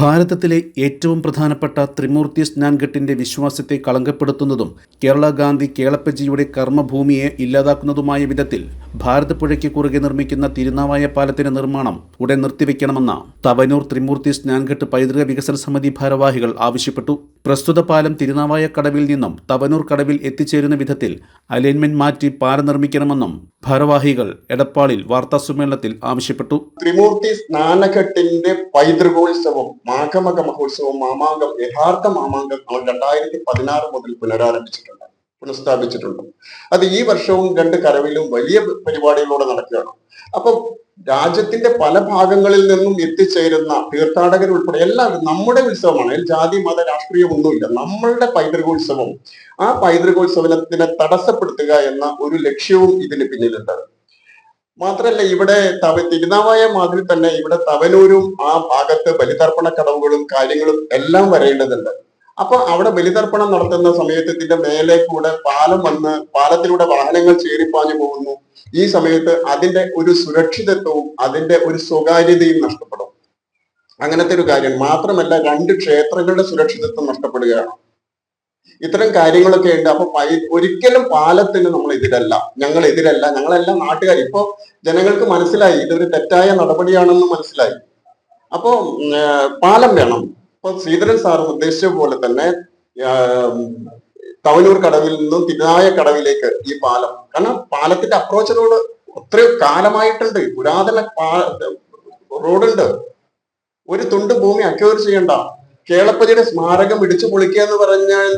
ഭാരതത്തിലെ ഏറ്റവും പ്രധാനപ്പെട്ട ത്രിമൂർത്തി സ്നാൻഘട്ടിന്റെ വിശ്വാസത്തെ കളങ്കപ്പെടുത്തുന്നതും കേരള ഗാന്ധി കേളപ്പജിയുടെ കർമ്മഭൂമിയെ ഇല്ലാതാക്കുന്നതുമായ വിധത്തിൽ ഭാരതപ്പുഴയ്ക്ക് കുറുകെ നിർമ്മിക്കുന്ന തിരുനാവായ പാലത്തിന്റെ നിർമ്മാണം ഉടൻ നിർത്തിവെക്കണമെന്ന തവനൂർ ത്രിമൂർത്തി സ്നാൻഘട്ട് പൈതൃക വികസന സമിതി ഭാരവാഹികൾ ആവശ്യപ്പെട്ടു. പ്രസ്തുത പാലം തിരുനാവായ കടവിൽ നിന്നും തവനൂർ കടവിൽ എത്തിച്ചേരുന്ന വിധത്തിൽ അലൈൻമെന്റ് മാറ്റി പാലം നിർമ്മിക്കണമെന്നും ഭാരവാഹികൾ എടപ്പാളിൽ വാർത്താ സമ്മേളനത്തിൽ ആവശ്യപ്പെട്ടു. ത്രിമൂർത്തി സ്നാനഘട്ടിന്റെ പൈതൃകോത്സവം മാഘമക മഹോത്സവം മാമാങ്കം യഥാർത്ഥ മാമാങ്കം നമ്മൾ രണ്ടായിരത്തി പതിനാറ് മുതൽ പുനരാരംഭിച്ചിട്ടുണ്ട്. പുനഃസ്ഥാപിച്ചിട്ടുണ്ട്. അത് ഈ വർഷവും രണ്ട് കരവിലും വലിയ പരിപാടികളോടെ നടക്കുകയാണ്. അപ്പം രാജ്യത്തിന്റെ പല ഭാഗങ്ങളിൽ നിന്നും എത്തിച്ചേരുന്ന തീർത്ഥാടകർ ഉൾപ്പെടെ എല്ലാവരും നമ്മുടെ ഉത്സവമാണ്. ജാതി മത രാഷ്ട്രീയം ഒന്നുമില്ല. നമ്മളുടെ പൈതൃകോത്സവം. ആ പൈതൃകോത്സവത്തിനെ തടസ്സപ്പെടുത്തുക എന്ന ഒരു ലക്ഷ്യവും ഇതിന് പിന്നിലുണ്ട്. മാത്രല്ല ഇവിടെ തവ തിരുനാവായ മാതിരി തന്നെ ഇവിടെ തവനൂരും ആ ഭാഗത്ത് ബലിതർപ്പണ കടവുകളും കാര്യങ്ങളും എല്ലാം വരേണ്ടതുണ്ട്. അപ്പൊ അവിടെ ബലിതർപ്പണം നടത്തുന്ന സമയത്ത് ഇതിന്റെ മേലെ കൂടെ പാലം വന്ന് പാലത്തിലൂടെ വാഹനങ്ങൾ ചേരിപ്പാഞ്ഞു പോകുന്നു. ഈ സമയത്ത് അതിന്റെ ഒരു സുരക്ഷിതത്വവും അതിന്റെ ഒരു സ്വകാര്യതയും നഷ്ടപ്പെടും. അങ്ങനത്തെ ഒരു കാര്യം. മാത്രമല്ല രണ്ട് ക്ഷേത്രങ്ങളുടെ സുരക്ഷിതത്വം നഷ്ടപ്പെടുകയാണ്. ഇത്തരം കാര്യങ്ങളൊക്കെ ഉണ്ട്. അപ്പൊ ഒരിക്കലും പാലത്തിന് നമ്മൾ എതിരല്ല. ഞങ്ങൾ എതിരല്ല. ഞങ്ങളെല്ലാം നാട്ടുകാർ. ഇപ്പൊ ജനങ്ങൾക്ക് മനസ്സിലായി. ഇതൊരു തെറ്റായ നടപടിയാണെന്ന് മനസ്സിലായി. അപ്പോ പാലം വേണം. ഇപ്പൊ ശ്രീധരൻ സാർ ഉദ്ദേശിച്ച പോലെ തന്നെ തവനൂർ കടവിൽ നിന്നും തിരുനായ കടവിലേക്ക് ഈ പാലം കാരണം പാലത്തിന്റെ അപ്രോച്ച് റോഡ് ഒത്തിരി കാലമായിട്ടുണ്ട്. പുരാതന റോഡുണ്ട്. ഒരു തുണ്ട് ഭൂമി അക്യൂർ ചെയ്യണ്ട. കേളപ്പതിയുടെ സ്മാരകം ഇടിച്ചു പൊളിക്കുക എന്ന് പറഞ്ഞാൽ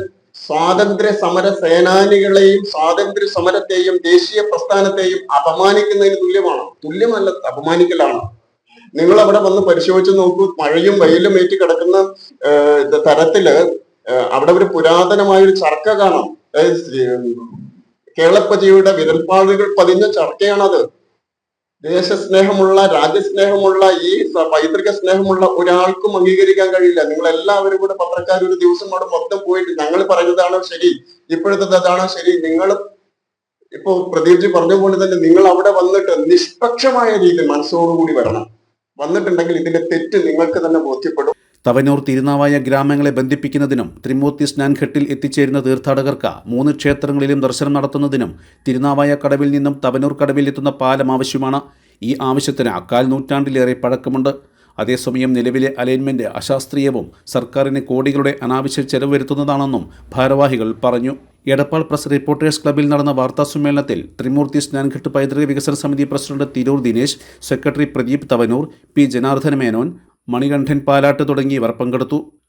സ്വാതന്ത്ര്യ സമര സേനാനികളെയും സ്വാതന്ത്ര്യ സമരത്തെയും ദേശീയ പ്രസ്ഥാനത്തെയും അപമാനിക്കുന്നതിന് തുല്യമാണ്. തുല്യമല്ല അപമാനിക്കലാണ്. നിങ്ങൾ അവിടെ വന്ന് പരിശോധിച്ച് നോക്കൂ മഴയും വെയിലും ഏറ്റി കിടക്കുന്ന തരത്തിൽ അവിടെ ഒരു പുരാതനമായ ഒരു ചർക്ക കാണാം. അതായത് കേളപ്പജിയുടെ വിരൽപ്പാടുകൾ പതിഞ്ഞ ചർക്കയാണത്. ദേശസ്നേഹമുള്ള രാജ്യസ്നേഹമുള്ള ഈ പൈതൃക സ്നേഹമുള്ള ഒരാൾക്കും അംഗീകരിക്കാൻ കഴിയില്ല. നിങ്ങൾ എല്ലാവരും കൂടെ പത്രക്കാർ ഒരു ദിവസം അവിടെ മൊത്തം പോയിട്ട് ഞങ്ങൾ പറഞ്ഞതാണോ ശരി? ഇപ്പോഴത്തെ അതാണോ ശരി? നിങ്ങൾ ഇപ്പോ പ്രദീപ്ജി പറഞ്ഞ പോലെ തന്നെ നിങ്ങൾ അവിടെ വന്നിട്ട് നിഷ്പക്ഷമായ രീതിയിൽ മനസ്സോടുകൂടി വരണം. വന്നിട്ടുണ്ടെങ്കിൽ ഇതിന്റെ തെറ്റ് നിങ്ങൾക്ക് തന്നെ ബോധ്യപ്പെടും. തവനൂർ തിരുനാവായ ഗ്രാമങ്ങളെ ബന്ധിപ്പിക്കുന്നതിനും ത്രിമൂർത്തി സ്നാൻഘട്ടിൽ എത്തിച്ചേരുന്ന തീർത്ഥാടകർക്ക് മൂന്ന് ക്ഷേത്രങ്ങളിലും ദർശനം നടത്തുന്നതിനും തിരുനാവായ കടവിൽ നിന്നും തവനൂർ കടവിൽ എത്തുന്ന പാലം ആവശ്യമാണ്. ഈ ആവശ്യത്തിന് അക്കാൽ നൂറ്റാണ്ടിലേറെ പഴക്കമുണ്ട്. അതേസമയം നിലവിലെ അലൈൻമെന്റ് അശാസ്ത്രീയവും സർക്കാരിന് കോടികളുടെ അനാവശ്യ ചെലവ് വരുത്തുന്നതാണെന്നും ഭാരവാഹികൾ പറഞ്ഞു. എടപ്പാൾ പ്രസ് റിപ്പോർട്ടേഴ്സ് ക്ലബ്ബിൽ നടന്ന വാർത്താ സമ്മേളനത്തിൽ ത്രിമൂർത്തി സ്നാൻഘട്ട് പൈതൃക വികസന സമിതി president Tirur Dinesh secretary Pradeep Thavanur P Janardhana Menon Manikandan Palatt തുടങ്ങിയവർ പങ്കെടുത്തു.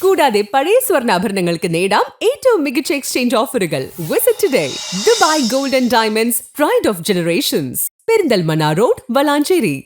കൂടാതെ പഴയ സ്വർണാഭരണങ്ങൾക്ക് നേടാം ഏറ്റവും മികച്ച എക്സ്ചേഞ്ച് ഓഫറുകൾ visit today Dubai gold and diamonds pride of generations Perinthalmanna road Valanchery